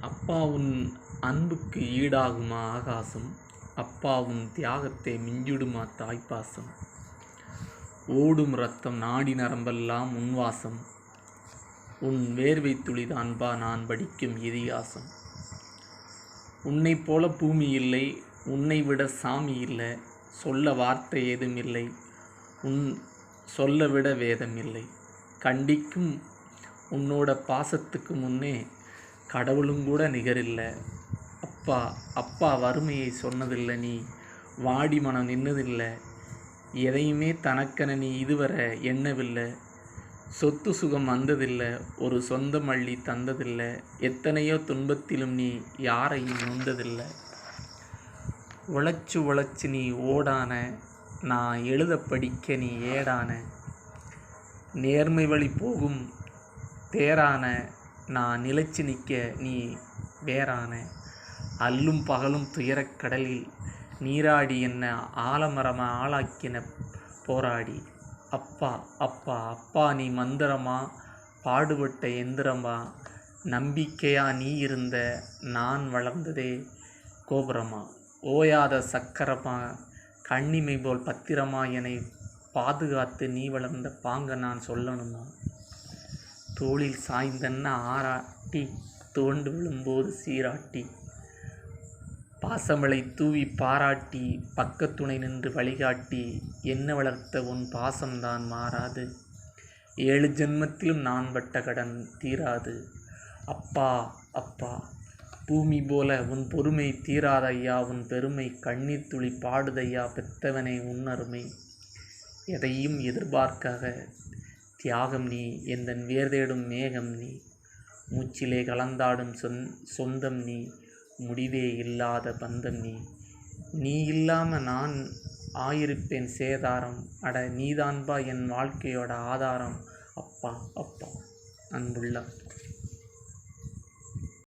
அப்பா உன் அன்புக்கு ஈடாகுமா ஆகாசம்? அப்பா உன் தியாகத்தை மிஞ்சிடுமா தாய்ப்பாசம்? ஓடும் ரத்தம் நாடி நரம்பெல்லாம் உன் வாசம் உன் வேர்வை துளிதான்பா நான் படிக்கும் இதிகாசம். உன்னைப் போல பூமி இல்லை உன்னை விட சாமி இல்லை சொல்ல வார்த்தை ஏதும் இல்லை உன் சொல்ல விட வேதம் இல்லை. கண்டிக்கும் உன்னோட பாசத்துக்கு முன்னே கடவுளும் கூட நிகரில்லை. அப்பா அப்பா வறுமையை சொன்னதில்லை நீ. வாடி மனம் நின்னதில்லை. எதையுமே தனக்கென நீ இதுவரை எண்ணவில்லை. சொத்து சுகம் வந்ததில்லை. ஒரு சொந்த மல்லி தந்ததில்லை. எத்தனையோ துன்பத்திலும் நீ யாரையும் நொந்ததில்லை. உழைச்சு உழைச்சு நீ ஓடான நான் எழுத படிக்க நீ ஏடான. நேர்மை வழி போகும் தேரான நான் நிலைச்சு நிற்க நீ வேறான. அல்லும் பகலும் துயரக் கடலில் நீராடி என்ன ஆலமரமாக ஆளாக்கின போராடி. அப்பா அப்பா அப்பா நீ மந்திரமா? பாடுபட்ட எந்திரமா? நம்பிக்கையா நீ இருந்த நான் வளர்ந்ததே கோபுரமா? ஓயாத சக்கரமா? கண்ணிமை போல் பத்திரமா? என்னை பாதுகாத்து நீ வளர்ந்த பாங்க நான் சொல்லணுமா? தோளில் சாய்ந்தன்ன ஆராட்டி தோண்டு விழும்போது சீராட்டி. பாசமலை தூவி பாராட்டி பக்கத்துணை நின்று வழிகாட்டி என்ன வளர்த்த உன் பாசம்தான் மாறாது. ஏழு ஜென்மத்திலும் நான் பட்ட கடன் தீராது. அப்பா அப்பா பூமி போல உன் பொறுமை தீராதையா உன் பெருமை கண்ணீர் துளி பாடுதையா பெத்தவனே உன்னருமை எதையும் எதிர்பார்க்காக தியாகம் நீ எந்தன் வேர்தேடும் மேகம் நீ மூச்சிலே கலந்தாடும் சொந் சொந்தம் நீ முடிவே இல்லாத பந்தம் நீ. நீ இல்லாமல் நான் ஆயிருப்பேன் சேதாரம். அட நீதான்பா என் வாழ்க்கையோட ஆதாரம். அப்பா அப்பா அன்புள்ள